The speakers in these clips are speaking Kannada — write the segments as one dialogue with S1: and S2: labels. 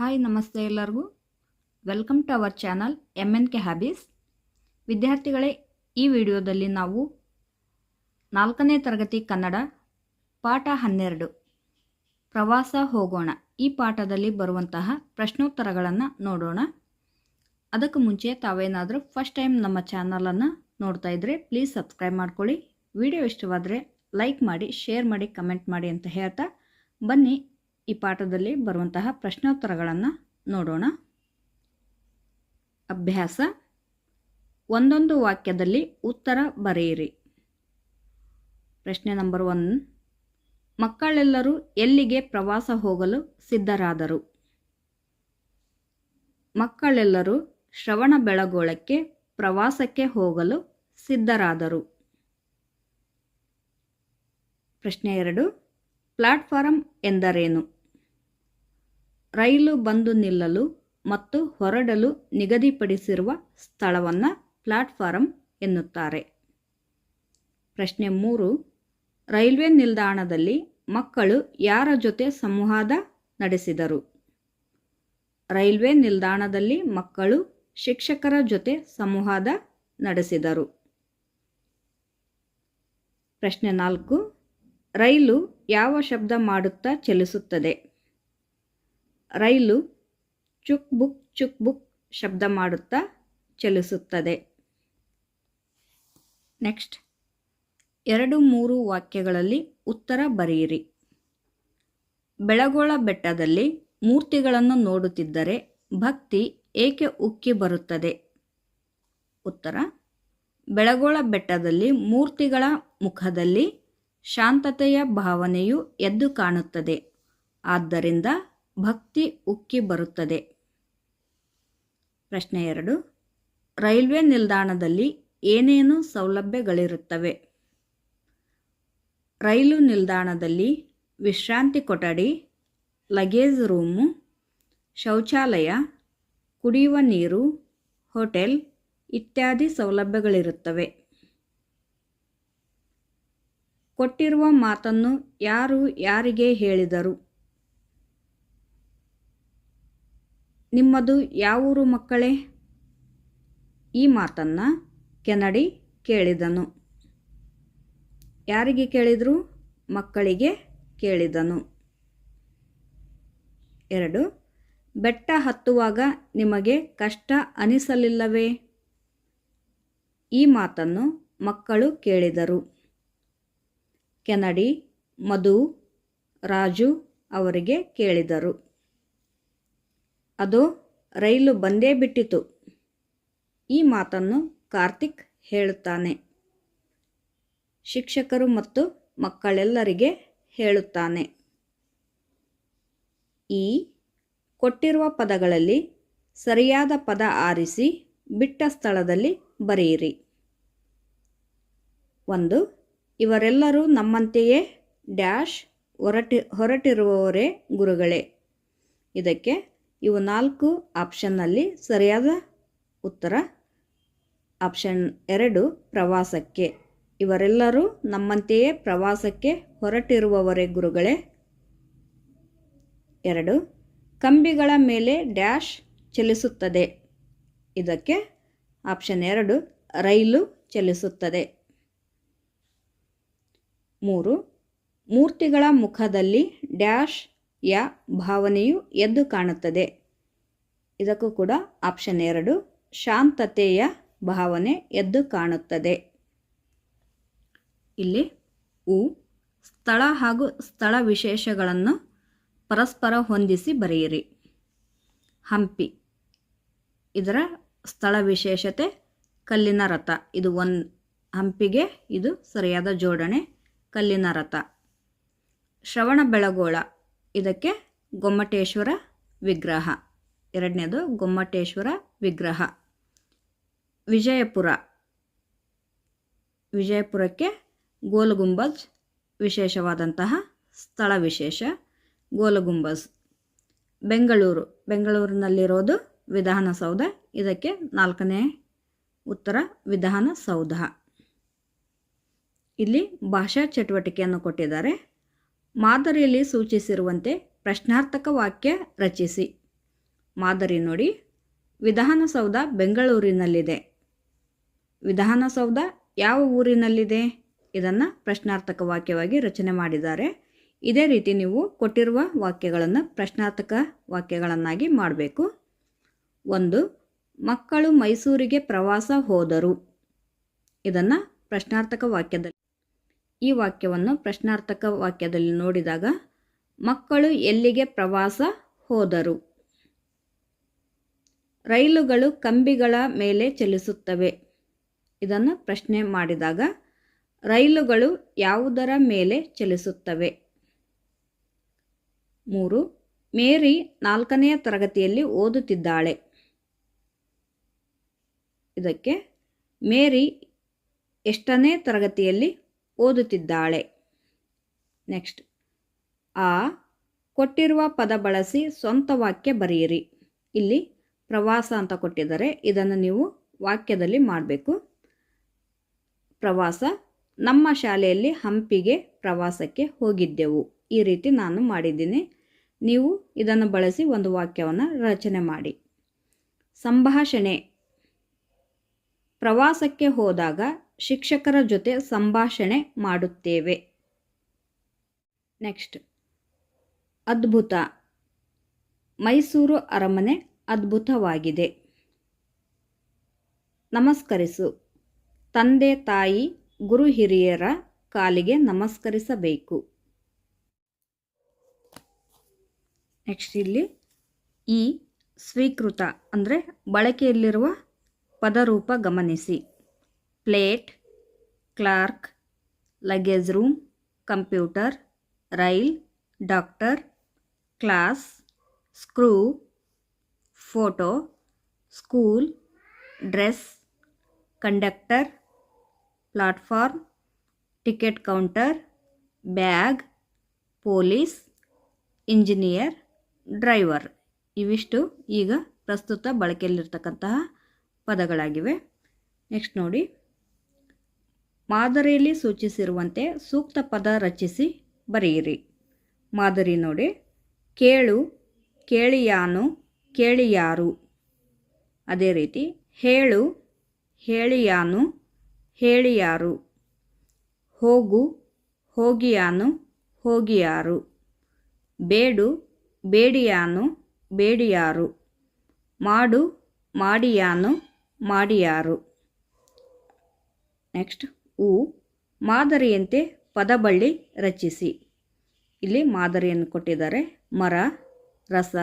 S1: ಹಾಯ್, ನಮಸ್ತೆ ಎಲ್ಲರಿಗೂ. Welcome to our channel M N K hobbies ವಿದ್ಯಾರ್ಥಿಗಳೇ, ಈ ವಿಡಿಯೋದಲ್ಲಿ ನಾವು ನಾಲ್ಕನೇ ತರಗತಿ ಕನ್ನಡ ಪಾಠ ಹನ್ನೆರಡು, ಪ್ರವಾಸ ಹೋಗೋಣ. ಈ ಪಾಠದಲ್ಲಿ ಬರುವಂತಹ ಪ್ರಶ್ನೋತ್ತರಗಳನ್ನು ನೋಡೋಣ. ಅದಕ್ಕೂ ಮುಂಚೆ ತಾವೇನಾದರೂ ಫಸ್ಟ್ ಟೈಮ್ ನಮ್ಮ ಚಾನಲನ್ನು ನೋಡ್ತಾ ಇದ್ದರೆ ಪ್ಲೀಸ್ ಸಬ್ಸ್ಕ್ರೈಬ್ ಮಾಡ್ಕೊಳ್ಳಿ. ವಿಡಿಯೋ ಇಷ್ಟವಾದರೆ ಲೈಕ್ ಮಾಡಿ ಶೇರ್ ಮಾಡಿ ಕಮೆಂಟ್ ಮಾಡಿ ಅಂತ ಹೇಳ್ತಾ ಬನ್ನಿ. ಈ ಪಾಠದಲ್ಲಿ ಬರುವಂತಹ ಪ್ರಶ್ನೋತ್ತರಗಳನ್ನು ನೋಡೋಣ. ಅಭ್ಯಾಸ. ಒಂದೊಂದು ವಾಕ್ಯದಲ್ಲಿ ಉತ್ತರ ಬರೆಯಿರಿ. ಪ್ರಶ್ನೆ ನಂಬರ್ ಒನ್. ಮಕ್ಕಳೆಲ್ಲರೂ ಎಲ್ಲಿಗೆ ಪ್ರವಾಸ ಹೋಗಲು ಸಿದ್ಧರಾದರು? ಮಕ್ಕಳೆಲ್ಲರೂ ಶ್ರವಣ ಬೆಳಗೋಳಕ್ಕೆ ಪ್ರವಾಸಕ್ಕೆ ಹೋಗಲು ಸಿದ್ಧರಾದರು. ಪ್ರಶ್ನೆ ಎರಡು. ಪ್ಲಾಟ್ಫಾರಂ ಎಂದರೇನು? ರೈಲು ಬಂದು ನಿಲ್ಲಲು ಮತ್ತು ಹೊರಡಲು ನಿಗದಿಪಡಿಸಿರುವ ಸ್ಥಳವನ್ನು ಪ್ಲಾಟ್ಫಾರಂ ಎನ್ನುತ್ತಾರೆ. ಪ್ರಶ್ನೆ ಮೂರು, ರೈಲ್ವೆ ನಿಲ್ದಾಣದಲ್ಲಿ ಮಕ್ಕಳು ಯಾರ ಜೊತೆ ಸಂವಾದ ನಡೆಸಿದರು? ರೈಲ್ವೆ ನಿಲ್ದಾಣದಲ್ಲಿ ಮಕ್ಕಳು ಶಿಕ್ಷಕರ ಜೊತೆ ಸಂವಾದ ನಡೆಸಿದರು. ಪ್ರಶ್ನೆ ನಾಲ್ಕು, ರೈಲು ಯಾವ ಶಬ್ದ ಮಾಡುತ್ತಾ ಚಲಿಸುತ್ತದೆ? ರೈಲು ಚುಕ್ ಬುಕ್ ಚುಕ್ ಬುಕ್ ಶಬ್ದ ಮಾಡುತ್ತಾ ಚಲಿಸುತ್ತದೆ. ನೆಕ್ಸ್ಟ್. ಎರಡು ಮೂರು ವಾಕ್ಯಗಳಲ್ಲಿ ಉತ್ತರ ಬರೆಯಿರಿ. ಬೆಳಗೋಳ ಬೆಟ್ಟದಲ್ಲಿ ಮೂರ್ತಿಗಳನ್ನು ನೋಡುತ್ತಿದ್ದರೆ ಭಕ್ತಿ ಏಕೆ ಉಕ್ಕಿ ಬರುತ್ತದೆ? ಉತ್ತರ. ಬೆಳಗೋಳ ಬೆಟ್ಟದಲ್ಲಿ ಮೂರ್ತಿಗಳ ಮುಖದಲ್ಲಿ ಶಾಂತತೆಯ ಭಾವನೆಯು ಎದ್ದು ಕಾಣುತ್ತದೆ. ಆದ್ದರಿಂದ ಭಕ್ತಿ ಉಕ್ಕಿ ಬರುತ್ತದೆ. ಪ್ರಶ್ನೆ ಎರಡು. ರೈಲ್ವೆ ನಿಲ್ದಾಣದಲ್ಲಿ ಏನೇನು ಸೌಲಭ್ಯಗಳಿರುತ್ತವೆ? ರೈಲು ನಿಲ್ದಾಣದಲ್ಲಿ ವಿಶ್ರಾಂತಿ ಕೊಠಡಿ, ಲಗೇಜ್ ರೂಮು, ಶೌಚಾಲಯ, ಕುಡಿಯುವ ನೀರು, ಹೋಟೆಲ್ ಇತ್ಯಾದಿ ಸೌಲಭ್ಯಗಳಿರುತ್ತವೆ. ಕೊಟ್ಟಿರುವ ಮಾತನ್ನು ಯಾರು ಯಾರಿಗೆ ಹೇಳಿದರು? ನಿಮ್ಮದು ಯಾವೂರು ಮಕ್ಕಳೇ? ಈ ಮಾತನ್ನು ಕೆನಡಿ ಕೇಳಿದನು. ಯಾರಿಗೆ ಕೇಳಿದರು? ಮಕ್ಕಳಿಗೆ ಕೇಳಿದನು. ಎರಡು, ಬೆಟ್ಟ ಹತ್ತುವಾಗ ನಿಮಗೆ ಕಷ್ಟ ಅನಿಸಲಿಲ್ಲವೇ? ಈ ಮಾತನ್ನು ಮಕ್ಕಳು ಕೇಳಿದರು. ಕೆನಡಿ, ಮಧು, ರಾಜು ಅವರಿಗೆ ಕೇಳಿದರು. ಅದು ರೈಲು ಬಂದೇ ಬಿಟ್ಟಿತು. ಈ ಮಾತನ್ನು ಕಾರ್ತಿಕ್ ಹೇಳುತ್ತಾನೆ. ಶಿಕ್ಷಕರು ಮತ್ತು ಮಕ್ಕಳೆಲ್ಲರಿಗೆ ಹೇಳುತ್ತಾನೆ. ಈ ಕೊಟ್ಟಿರುವ ಪದಗಳಲ್ಲಿ ಸರಿಯಾದ ಪದ ಆರಿಸಿ ಬಿಟ್ಟ ಸ್ಥಳದಲ್ಲಿ ಬರೆಯಿರಿ. ಒಂದು, ಇವರೆಲ್ಲರೂ ನಮ್ಮಂತೆಯೇ ಡ್ಯಾಶ್ ಹೊರಟಿ, ಹೊರಟಿರುವವರೇ ಗುರುಗಳೇ. ಇದಕ್ಕೆ ಇವು ನಾಲ್ಕು ಆಪ್ಷನ್ನಲ್ಲಿ ಸರಿಯಾದ ಉತ್ತರ. ಆಪ್ಷನ್ ಎರಡು, ಪ್ರವಾಸಕ್ಕೆ. ಇವರೆಲ್ಲರೂ ನಮ್ಮಂತೆಯೇ ಪ್ರವಾಸಕ್ಕೆ ಹೊರಟಿರುವವರೇ ಗುರುಗಳೇ. ಎರಡು, ಕಂಬಿಗಳ ಮೇಲೆ ಡ್ಯಾಶ್ ಚಲಿಸುತ್ತದೆ. ಇದಕ್ಕೆ ಆಪ್ಷನ್ ಎರಡು, ರೈಲು ಚಲಿಸುತ್ತದೆ. ಮೂರು, ಮೂರ್ತಿಗಳ ಮುಖದಲ್ಲಿ ಡ್ಯಾಶ್ ಯ ಭಾವನೆಯು ಎದ್ದು ಕಾಣುತ್ತದೆ. ಇದಕ್ಕೂ ಕೂಡ ಆಪ್ಷನ್ ಎರಡು, ಶಾಂತತೆಯ ಭಾವನೆ ಎದ್ದು ಕಾಣುತ್ತದೆ. ಇಲ್ಲಿ ಉ, ಸ್ಥಳ ಹಾಗೂ ಸ್ಥಳ ವಿಶೇಷಗಳನ್ನು ಪರಸ್ಪರ ಹೊಂದಿಸಿ ಬರೆಯಿರಿ. ಹಂಪಿ, ಇದರ ಸ್ಥಳ ವಿಶೇಷತೆ ಕಲ್ಲಿನ ರಥ. ಇದು ಒನ್, ಹಂಪಿಗೆ ಇದು ಸರಿಯಾದ ಜೋಡಣೆ ಕಲ್ಲಿನ ರಥ. ಶ್ರವಣ ಬೆಳಗೋಳ ಇದಕ್ಕೆ ಗೊಮ್ಮಟೇಶ್ವರ ವಿಗ್ರಹ. ಎರಡನೇದು ಗೊಮ್ಮಟೇಶ್ವರ ವಿಗ್ರಹ. ವಿಜಯಪುರ. ವಿಜಯಪುರಕ್ಕೆ ಗೋಲಗುಂಬಜ್ ವಿಶೇಷವಾದಂತಹ ಸ್ಥಳ ವಿಶೇಷ. ಗೋಲಗುಂಬಜ್. ಬೆಂಗಳೂರು. ಬೆಂಗಳೂರಿನಲ್ಲಿರೋದು ವಿಧಾನಸೌಧ ಇದಕ್ಕೆ ನಾಲ್ಕನೇ ಉತ್ತರ ವಿಧಾನಸೌಧ ಇಲ್ಲಿ ಭಾಷಾ ಚಟುವಟಿಕೆಯನ್ನು ಕೊಟ್ಟಿದ್ದಾರೆ. ಮಾದರಿಯಲ್ಲಿ ಸೂಚಿಸಿರುವಂತೆ ಪ್ರಶ್ನಾರ್ಥಕ ವಾಕ್ಯ ರಚಿಸಿ. ಮಾದರಿ ನೋಡಿ. ವಿಧಾನಸೌಧ ಬೆಂಗಳೂರಿನಲ್ಲಿದೆ. ವಿಧಾನಸೌಧ ಯಾವ ಊರಿನಲ್ಲಿದೆ? ಇದನ್ನು ಪ್ರಶ್ನಾರ್ಥಕ ವಾಕ್ಯವಾಗಿ ರಚನೆ ಮಾಡಿದ್ದಾರೆ. ಇದೇ ರೀತಿ ನೀವು ಕೊಟ್ಟಿರುವ ವಾಕ್ಯಗಳನ್ನು ಪ್ರಶ್ನಾರ್ಥಕ ವಾಕ್ಯಗಳನ್ನಾಗಿ ಮಾಡಬೇಕು. ಒಂದು, ಮಕ್ಕಳು ಮೈಸೂರಿಗೆ ಪ್ರವಾಸ ಹೋದರು. ಇದನ್ನು ಪ್ರಶ್ನಾರ್ಥಕ ವಾಕ್ಯದಲ್ಲಿ ಈ ವಾಕ್ಯವನ್ನು ಪ್ರಶ್ನಾರ್ಥಕ ವಾಕ್ಯದಲ್ಲಿ ನೋಡಿದಾಗ, ಮಕ್ಕಳು ಎಲ್ಲಿಗೆ ಪ್ರವಾಸ ಹೋದರು? ರೈಲುಗಳು ಕಂಬಿಗಳ ಮೇಲೆ ಚಲಿಸುತ್ತವೆ. ಇದನ್ನು ಪ್ರಶ್ನೆ ಮಾಡಿದಾಗ, ರೈಲುಗಳು ಯಾವುದರ ಮೇಲೆ ಚಲಿಸುತ್ತವೆ? ಮೂರು, ಮೇರಿ ನಾಲ್ಕನೆಯ ತರಗತಿಯಲ್ಲಿ ಓದುತ್ತಿದ್ದಾಳೆ. ಇದಕ್ಕೆ, ಮೇರಿ ಎಷ್ಟನೇ ತರಗತಿಯಲ್ಲಿ ಓದುತ್ತಿದ್ದಾಳೆ. ನೆಕ್ಸ್ಟ್. ಆ, ಕೊಟ್ಟಿರುವ ಪದ ಬಳಸಿ ಸ್ವಂತ ವಾಕ್ಯ ಬರೆಯಿರಿ. ಇಲ್ಲಿ ಪ್ರವಾಸ ಅಂತ ಕೊಟ್ಟಿದ್ದಾರೆ. ಇದನ್ನು ನೀವು ವಾಕ್ಯದಲ್ಲಿ ಮಾಡಬೇಕು. ಪ್ರವಾಸ, ನಮ್ಮ ಶಾಲೆಯಲ್ಲಿ ಹಂಪಿಗೆ ಪ್ರವಾಸಕ್ಕೆ ಹೋಗಿದ್ದೆವು. ಈ ರೀತಿ ನಾನು ಮಾಡಿದ್ದೀನಿ. ನೀವು ಇದನ್ನು ಬಳಸಿ ಒಂದು ವಾಕ್ಯವನ್ನು ರಚನೆ ಮಾಡಿ. ಸಂಭಾಷಣೆ. ಪ್ರವಾಸಕ್ಕೆ ಹೋದಾಗ ಶಿಕ್ಷಕರ ಜೊತೆ ಸಂಭಾಷಣೆ ಮಾಡುತ್ತೇವೆ. ನೆಕ್ಸ್ಟ್ ಅದ್ಭುತ. ಮೈಸೂರು ಅರಮನೆ ಅದ್ಭುತವಾಗಿದೆ. ನಮಸ್ಕರಿಸು. ತಂದೆ, ತಾಯಿ, ಗುರು ಹಿರಿಯರ ಕಾಲಿಗೆ ನಮಸ್ಕರಿಸಬೇಕು. ನೆಕ್ಸ್ಟ್ ಇಲ್ಲಿ ಈ ಸ್ವೀಕೃತ ಅಂದರೆ ಬಳಕೆಯಲ್ಲಿರುವ ಪದರೂಪ ಗಮನಿಸಿ. Plate, clerk, luggage room, computer, rail, doctor, class, screw, photo, school, dress, conductor, platform, ticket counter, bag, police, engineer, driver. ಇವಿಷ್ಟು ಈಗ ಪ್ರಸ್ತುತ ಬಳಕೆಯಲ್ಲಿರ್ತಕ್ಕಂತಹ ಪದಗಳಾಗಿವೆ. ನೆಕ್ಸ್ಟ್ ನೋಡಿ. ಮಾದರಿಯಲ್ಲಿ ಸೂಚಿಸಿರುವಂತೆ ಸೂಕ್ತ ಪದ ರಚಿಸಿ ಬರೆಯಿರಿ. ಮಾದರಿ ನೋಡಿ. ಕೇಳು, ಕೇಳಿಯಾನು, ಕೇಳಿಯಾರು. ಅದೇ ರೀತಿ ಹೇಳು, ಹೇಳಿಯಾನು, ಹೇಳಿಯಾರು. ಹೋಗು, ಹೋಗಿಯಾನು, ಹೋಗಿಯಾರು. ಬೇಡು, ಬೇಡಿಯಾನು, ಬೇಡಿಯಾರು. ಮಾಡು, ಮಾಡಿಯಾನು, ಮಾಡಿಯಾರು. ನೆಕ್ಸ್ಟ್ ಉ ಮಾದರಿಯಂತೆ ಪದಬಳ್ಳಿ ರಚಿಸಿ. ಇಲ್ಲಿ ಮಾದರಿಯನ್ನು ಕೊಟ್ಟಿದ್ದಾರೆ. ಮರ, ರಸ,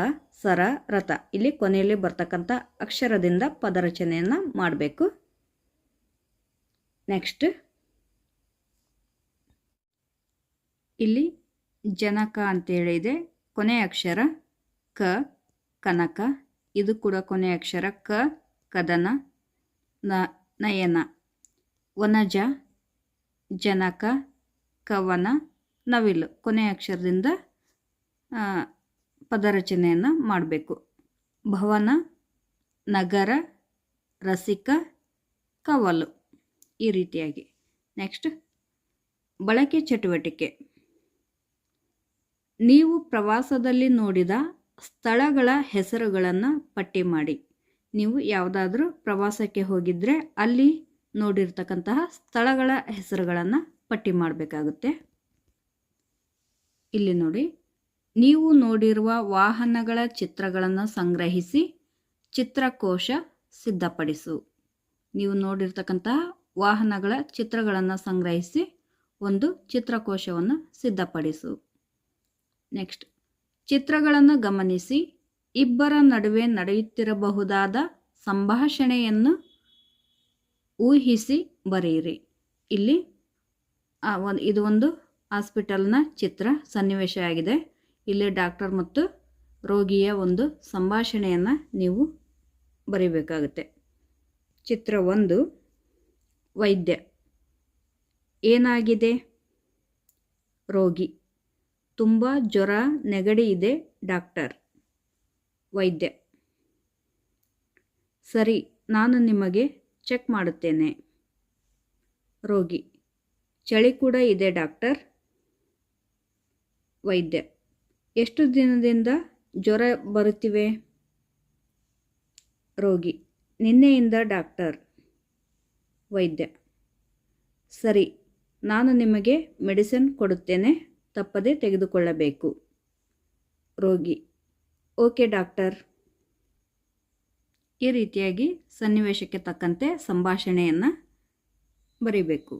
S1: ಸರ, ರಥ. ಇಲ್ಲಿ ಕೊನೆಯಲ್ಲಿ ಬರ್ತಕ್ಕಂಥ ಅಕ್ಷರದಿಂದ ಪದರಚನೆಯನ್ನು ಮಾಡಬೇಕು. ನೆಕ್ಸ್ಟ್. ಇಲ್ಲಿ ಜನಕ ಅಂತೇಳಿ ಇದೆ. ಕೊನೆಯ ಅಕ್ಷರ ಕ, ಕನಕ. ಇದು ಕೂಡ ಕೊನೆಯ ಅಕ್ಷರ ಕ, ಕದನ, ನ, ನಯನ. ವನಜ ಜನಕ, ಕವನ, ನವಿಲು ಕೊನೆಯ ಅಕ್ಷರದಿಂದ ಪದರಚನೆಯನ್ನು ಮಾಡಬೇಕು. ಭವನ, ನಗರ, ರಸಿಕ, ಕವಲು ಈ ರೀತಿಯಾಗಿ. ನೆಕ್ಸ್ಟ್ ಬಳಕೆ ಚಟುವಟಿಕೆ. ನೀವು ಪ್ರವಾಸದಲ್ಲಿ ನೋಡಿದ ಸ್ಥಳಗಳ ಹೆಸರುಗಳನ್ನು ಪಟ್ಟಿ ಮಾಡಿ. ನೀವು ಯಾವುದಾದ್ರೂ ಪ್ರವಾಸಕ್ಕೆ ಹೋಗಿದ್ದರೆ ಅಲ್ಲಿ ನೋಡಿರ್ತಕ್ಕಂತಹ ಸ್ಥಳಗಳ ಹೆಸರುಗಳನ್ನು ಪಟ್ಟಿ ಮಾಡಬೇಕಾಗುತ್ತೆ. ಇಲ್ಲಿ ನೋಡಿ, ನೀವು ನೋಡಿರುವ ವಾಹನಗಳ ಚಿತ್ರಗಳನ್ನು ಸಂಗ್ರಹಿಸಿ ಚಿತ್ರಕೋಶ ಸಿದ್ಧಪಡಿಸು. ನೀವು ನೋಡಿರ್ತಕ್ಕಂತಹ ವಾಹನಗಳ ಚಿತ್ರಗಳನ್ನು ಸಂಗ್ರಹಿಸಿ ಒಂದು ಚಿತ್ರಕೋಶವನ್ನು ಸಿದ್ಧಪಡಿಸು. ನೆಕ್ಸ್ಟ್, ಚಿತ್ರಗಳನ್ನು ಗಮನಿಸಿ ಇಬ್ಬರ ನಡುವೆ ನಡೆಯುತ್ತಿರಬಹುದಾದ ಸಂಭಾಷಣೆಯನ್ನು ಊಹಿಸಿ ಬರೆಯಿರಿ. ಇಲ್ಲಿ ಒಂದು, ಇದು ಒಂದು ಹಾಸ್ಪಿಟಲ್ನ ಚಿತ್ರ, ಸನ್ನಿವೇಶ ಆಗಿದೆ. ಇಲ್ಲಿ ಡಾಕ್ಟರ್ ಮತ್ತು ರೋಗಿಯ ಒಂದು ಸಂಭಾಷಣೆಯನ್ನು ನೀವು ಬರೀಬೇಕಾಗುತ್ತೆ. ಚಿತ್ರ ಒಂದು, ವೈದ್ಯ. ಏನಾಗಿದೆ? ರೋಗಿ. ತುಂಬ ಜ್ವರ, ನೆಗಡಿ ಇದೆ, ಡಾಕ್ಟರ್. ವೈದ್ಯ. ಸರಿ, ನಾನು ನಿಮಗೆ ಚೆಕ್ ಮಾಡುತ್ತೇನೆ. ರೋಗಿ, ಚಳಿ ಕೂಡ ಇದೆ ಡಾಕ್ಟರ್. ವೈದ್ಯ, ಎಷ್ಟು ದಿನದಿಂದ ಜ್ವರ ಬರುತ್ತಿವೆ? ರೋಗಿ, ನಿನ್ನೆಯಿಂದ ಡಾಕ್ಟರ್. ವೈದ್ಯ, ಸರಿ, ನಾನು ನಿಮಗೆ ಮೆಡಿಸಿನ್ ಕೊಡುತ್ತೇನೆ, ತಪ್ಪದೇ ತೆಗೆದುಕೊಳ್ಳಬೇಕು. ರೋಗಿ, ಓಕೆ ಡಾಕ್ಟರ್. ಈ ರೀತಿಯಾಗಿ ಸನ್ನಿವೇಶಕ್ಕೆ ತಕ್ಕಂತೆ ಸಂಭಾಷಣೆಯನ್ನು ಬರೀಬೇಕು.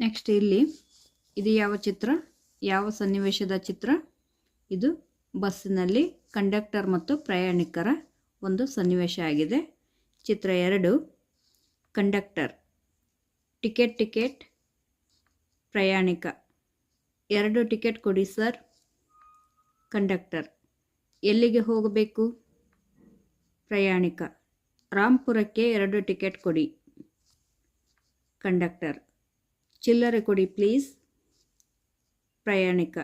S1: ನೆಕ್ಸ್ಟ್ ಇಲ್ಲಿ, ಇದು ಯಾವ ಚಿತ್ರ? ಯಾವ ಸನ್ನಿವೇಶದ ಚಿತ್ರ? ಇದು ಬಸ್ಸಿನಲ್ಲಿ ಕಂಡಕ್ಟರ್ ಮತ್ತು ಪ್ರಯಾಣಿಕರ ಒಂದು ಸನ್ನಿವೇಶ ಆಗಿದೆ. ಚಿತ್ರ ಎರಡು, ಕಂಡಕ್ಟರ್, ಟಿಕೆಟ್ ಟಿಕೆಟ್, ಪ್ರಯಾಣಿಕ. ಎರಡು ಟಿಕೆಟ್ ಕೊಡಿ ಸರ್, ಕಂಡಕ್ಟರ್. ಎಲ್ಲಿಗೆ ಹೋಗಬೇಕು? ಪ್ರಯಾಣಿಕ. ರಾಂಪುರಕ್ಕೆ ಎರಡು ಟಿಕೆಟ್ ಕೊಡಿ. ಕಂಡಕ್ಟರ್, ಚಿಲ್ಲರೆ ಕೊಡಿ ಪ್ಲೀಸ್. ಪ್ರಯಾಣಿಕ,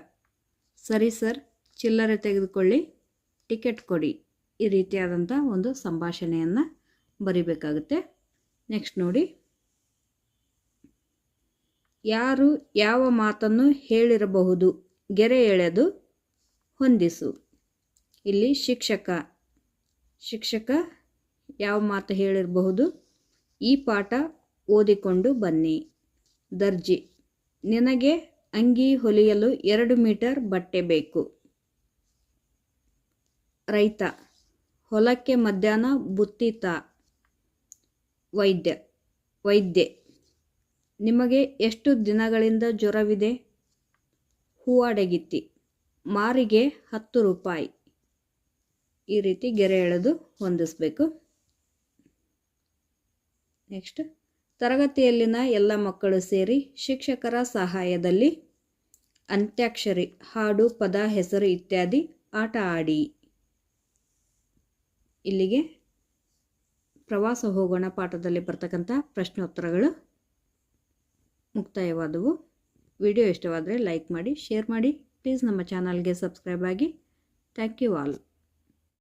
S1: ಸರಿ ಸರ್, ಚಿಲ್ಲರೆ ತೆಗೆದುಕೊಳ್ಳಿ. ಟಿಕೆಟ್ ಕೊಡಿ. ಈ ರೀತಿಯಾದಂಥ ಒಂದು ಸಂಭಾಷಣೆಯನ್ನು ಬರಿಬೇಕಾಗುತ್ತೆ. ನೆಕ್ಸ್ಟ್ ನೋಡಿ. ಯಾರು ಯಾವ ಮಾತನ್ನು ಹೇಳಿರಬಹುದು? ಗೆರೆ ಎಳೆದು ಹೊಂದಿಸು. ಇಲ್ಲಿ ಶಿಕ್ಷಕ. ಶಿಕ್ಷಕ ಯಾವ ಮಾತು ಹೇಳಿರಬಹುದು? ಈ ಪಾಠ ಓದಿಕೊಂಡು ಬನ್ನಿ. ದರ್ಜಿ. ನಿನಗೆ ಅಂಗಿ ಹೊಲಿಯಲು ಎರಡು ಮೀಟರ್ ಬಟ್ಟೆ ಬೇಕು. ರೈತ. ಹೊಲಕ್ಕೆ ಮಧ್ಯಾಹ್ನ ಬುತ್ತಿತ ವೈದ್ಯ. ವೈದ್ಯ. ನಿಮಗೆ ಎಷ್ಟು ದಿನಗಳಿಂದ ಜ್ವರವಿದೆ? ಹೂವಾಡಗಿತ್ತಿ. ಮಾರಿಗೆ ಹತ್ತು ರೂಪಾಯಿ. ಈ ರೀತಿ ಗೆರೆ ಎಳೆದು ಹೊಂದಿಸಬೇಕು. ನೆಕ್ಸ್ಟ್, ತರಗತಿಯಲ್ಲಿನ ಎಲ್ಲ ಮಕ್ಕಳು ಸೇರಿ ಶಿಕ್ಷಕರ ಸಹಾಯದಲ್ಲಿ ಅಂತ್ಯಾಕ್ಷರಿ, ಹಾಡು, ಪದ, ಹೆಸರು ಇತ್ಯಾದಿ ಆಟ ಆಡಿ. ಇಲ್ಲಿಗೆ ಪ್ರವಾಸ ಹೋಗೋಣ ಪಾಠದಲ್ಲಿ ಬರ್ತಕ್ಕಂಥ ಪ್ರಶ್ನೋತ್ತರಗಳು ಮುಕ್ತಾಯವಾದವು. ವಿಡಿಯೋ ಇಷ್ಟವಾದರೆ ಲೈಕ್ ಮಾಡಿ, ಶೇರ್ ಮಾಡಿ. ಪ್ಲೀಸ್ ನಮ್ಮ ಚಾನಲ್ಗೆ ಸಬ್ಸ್ಕ್ರೈಬ್ ಆಗಿ. Thank you all.